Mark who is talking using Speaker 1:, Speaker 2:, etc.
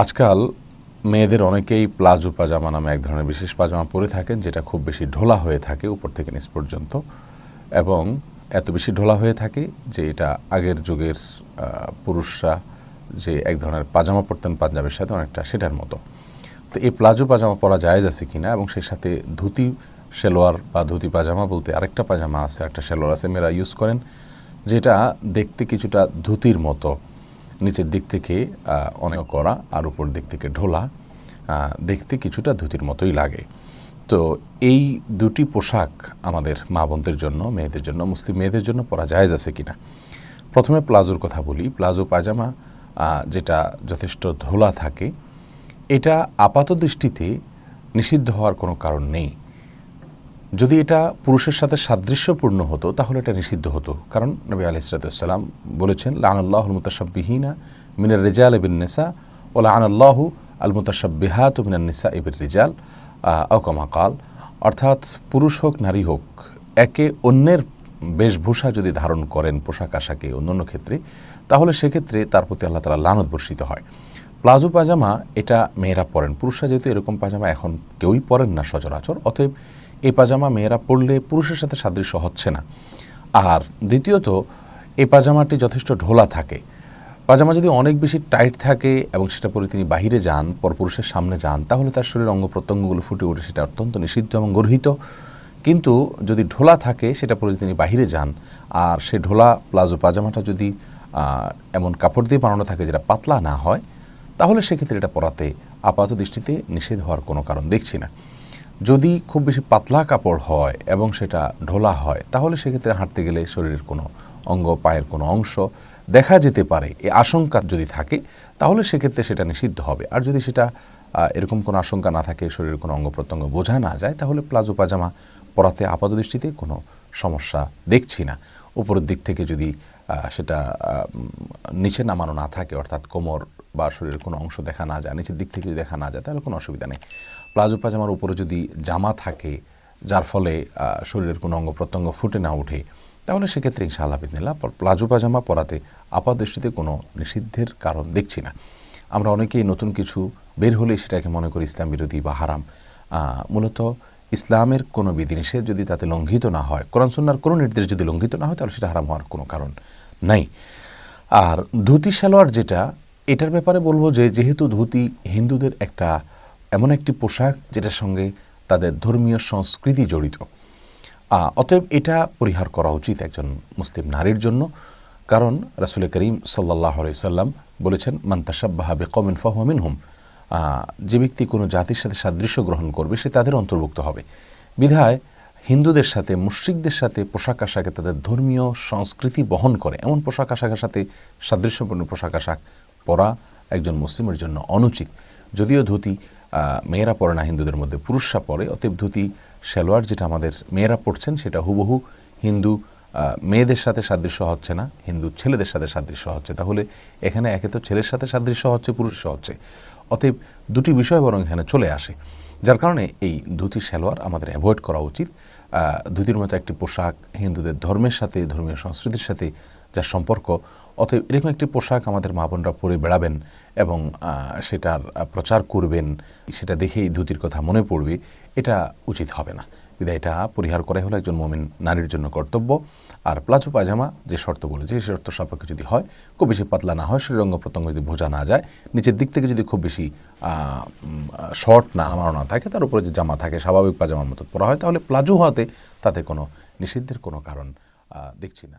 Speaker 1: আজকাল মেয়েদের অনেকেই প্লাজো পাজামা নামে এক ধরনের বিশেষ পাজামা পরে থাকেন, যেটা খুব বেশি ঢোলা হয়ে থাকে উপর থেকে নিচ পর্যন্ত। এবং এত বেশি ঢোলা হয়ে থাকে যে এটা আগের যুগের পুরুষরা যে এক ধরনের পাজামা পরতেন পাঞ্জাবের সাথে অনেকটা সেটার মতো। তো এই প্লাজো পাজামা পরা জায়েজ আছে কিনা এবং সেই সাথে ধুতি, সেলোয়ার বা ধুতি পাজামা বলতে আরেকটা পাজামা আছে একটা সেলোয়ার আছে, মেয়েরা ইউজ করেন, যেটা দেখতে কিছুটা ধুতির মতো। নিচের দিক থেকে অনেক করা আর উপর দিক থেকে ঢোলা দেখতে কিছুটা ধুতির মতোই লাগে। তো এই দুটি পোশাক আমাদের মা বোনদের জন্য, মেয়েদের জন্য, মুসলিম মেয়েদের জন্য পরা জায়েজ আছে কিনা? প্রথমে প্লাজোর কথা বলি। প্লাজো পাজামা যেটা যথেষ্ট ধোলা থাকে, এটা আপাত দৃষ্টিতে নিষিদ্ধ হওয়ার কোনো কারণ নেই। যদি এটা পুরুষের সাথে সাদৃশ্যপূর্ণ হতো, তাহলে এটা নিষিদ্ধ হতো। কারণ নবী আলাইসালাম বলেছেন, লানাল্লাহ মুতাসাবিহিনা মিনার রেজাল এবিন নেসা ও লানাল্লাহ আল মুতাসাবিহাত মিনার নিসা এবির রেজাল আকামা কাল। অর্থাৎ পুরুষ হোক, নারী হোক, একে অন্যের বেশভূষা যদি ধারণ করেন পোশাক আশাকে অন্যান্য ক্ষেত্রে, তাহলে সেক্ষেত্রে তার প্রতি আল্লাহ তালা লানত বর্ষিত হয়। প্লাজো পাজামা, এটা মেয়েরা পরেন। পুরুষরা যেহেতু এরকম পাজামা এখন কেউই পরেন না সচরাচর, অতএব এই পাজামা মেয়েরা পরলে পুরুষের সাথে সাদৃশ্য হচ্ছে না। আর দ্বিতীয়ত, এই পাজামাটি যথেষ্ট ঢোলা থাকে। পাজামা যদি অনেক বেশি টাইট থাকে এবং সেটা পরে তিনি বাহিরে যান, পরপুরুষের সামনে যান, তাহলে তার শরীরের অঙ্গ প্রত্যঙ্গগুলো ফুটে ওঠে, সেটা অত্যন্ত নিষিদ্ধ এবং গর্হিত। কিন্তু যদি ঢোলা থাকে, সেটা পরে তিনি বাহিরে যান। আর সে ঢোলা প্লাজো পাজামাটা যদি এমন কাপড় দিয়ে বানানো থাকে যেটা পাতলা না হয়, তাহলে সেক্ষেত্রে এটা পরাতে আপাত দৃষ্টিতে নিষেধ হওয়ার কোনো কারণ দেখছি না। যদি খুব বেশি পাতলা কাপড় হয় এবং সেটা ঢোলা হয়, তাহলে সেক্ষেত্রে হাঁটতে গেলে শরীরের কোনো অঙ্গ, পায়ের কোনো অংশ দেখা যেতে পারে। এ আশঙ্কা যদি থাকে, তাহলে সেক্ষেত্রে সেটা নিষিদ্ধ হবে। আর যদি সেটা এরকম কোনো আশঙ্কা না থাকে, শরীরের কোনো অঙ্গ প্রত্যঙ্গ বোঝা না যায়, তাহলে প্লাজো পাজামা পরাতে আপাত দৃষ্টিতে কোনো সমস্যা দেখছি না। উপরের দিক থেকে যদি সেটা নিচে নামানো না থাকে, অর্থাৎ কোমর বা শরীরের কোনো অংশ দেখা না যায়, নিচের দিক থেকে যদি দেখা না যায়, তাহলে কোনো অসুবিধা নেই। প্লাজো পাজামার উপরে যদি জামা থাকে, যার ফলে শরীরের কোনো অঙ্গ প্রত্যঙ্গ ফুটে না ওঠে, তাহলে সেক্ষেত্রে ইনশাআল্লাহ বিদিনিল্লাহ প্লাজো পাজামা পরাতে আপাত দৃষ্টিতে কোনো নিষিদ্ধের কারণ দেখছি না। আমরা অনেকেই নতুন কিছু বের হলে সেটাকে মনে করি ইসলাম বিরোধী বা হারাম। মূলত ইসলামের কোনো বিধিনিষেধ যদি তাতে লঙ্ঘিত না হয়, কোরআন সুন্নার কোনো নির্দেশ যদি লঙ্ঘিত না হয়, তাহলে সেটা হারাম হওয়ার কোনো কারণ নাই। আর ধুতি সালোয়ার যেটা এটার ব্যাপারে বলব যে, যেহেতু ধুতি হিন্দুদের একটা এমন একটি পোশাক যেটার সঙ্গে তাদের ধর্মীয় সংস্কৃতি জড়িত। অতএব এটা পরিহার করা উচিত একজন মুসলিম নারীর জন্য। কারণ রাসুল করিম সাল্লাহ সাল্লাম বলেছেন মান্তাসাব্বাহা বেকমিন ফাহমিন হুম যে ব্যক্তি কোনো জাতির সাথে সাদৃশ্য গ্রহণ করবে, সে তাদের অন্তর্ভুক্ত হবে। বিধায় হিন্দুদের সাথে, মুশ্রিকদের সাথে পোশাক আশাকে তাদের ধর্মীয় সংস্কৃতি বহন করে। এমন পোশাক আশাকের সাথে সাদৃশ্যপূর্ণ পোশাক আশাক পরা একজন মুসলিমের জন্য অনুচিত। যদিও ধুতি মেয়েরা পরে না, হিন্দুদের মধ্যে। পুরুষরা পরে, অতএব ধুতি, সালোয়ার যেটা আমাদের মেয়েরা পড়ছেন সেটা হুবহু হিন্দু মেয়েদের সাথে সাদৃশ্য হচ্ছে না, হিন্দু ছেলেদের সাথে সাদৃশ্য হচ্ছে। তাহলে এখানে একে তো ছেলের সাথে সাদৃশ্য হচ্ছে, পুরুষের হচ্ছে। অতএব দুটি বিষয় বরং এখানে চলে আসে। যার কারণে এই ধুতি, সালোয়ার আমাদের অ্যাভয়েড করা উচিত। ধুতির মতো একটি পোশাক হিন্দুদের ধর্মের সাথে, ধর্মীয় সংস্কৃতির সাথে যার সম্পর্ক অতএব এরকম একটি পোশাক আমাদের মা বোনরা পরে বেড়াবেন এবং সেটার প্রচার করবেন, সেটা দেখেই ধুতির কথা মনে পড়বে, এটা উচিত হবে না। বিদায় এটা পরিহার করাই হলো একজন মোমেন নারীর জন্য কর্তব্য। আর প্লাজো পায়জামা যে শর্ত বলেছে, সেই শর্ত সাপেক্ষে যদি হয়, খুব বেশি পাতলা না হয় শরীর অঙ্গ প্রত্যঙ্গ যদি বোঝা না যায়, নিচের দিক থেকে যদি খুব বেশি শর্ট না, আমারও না থাকে, তার উপরে যে জামা থাকে, স্বাভাবিক পাজামার মতো পরা হয়, তাহলে প্লাজো হওয়াতে তাতে কোনো নিষিদ্ধের কোনো কারণ দেখছি না।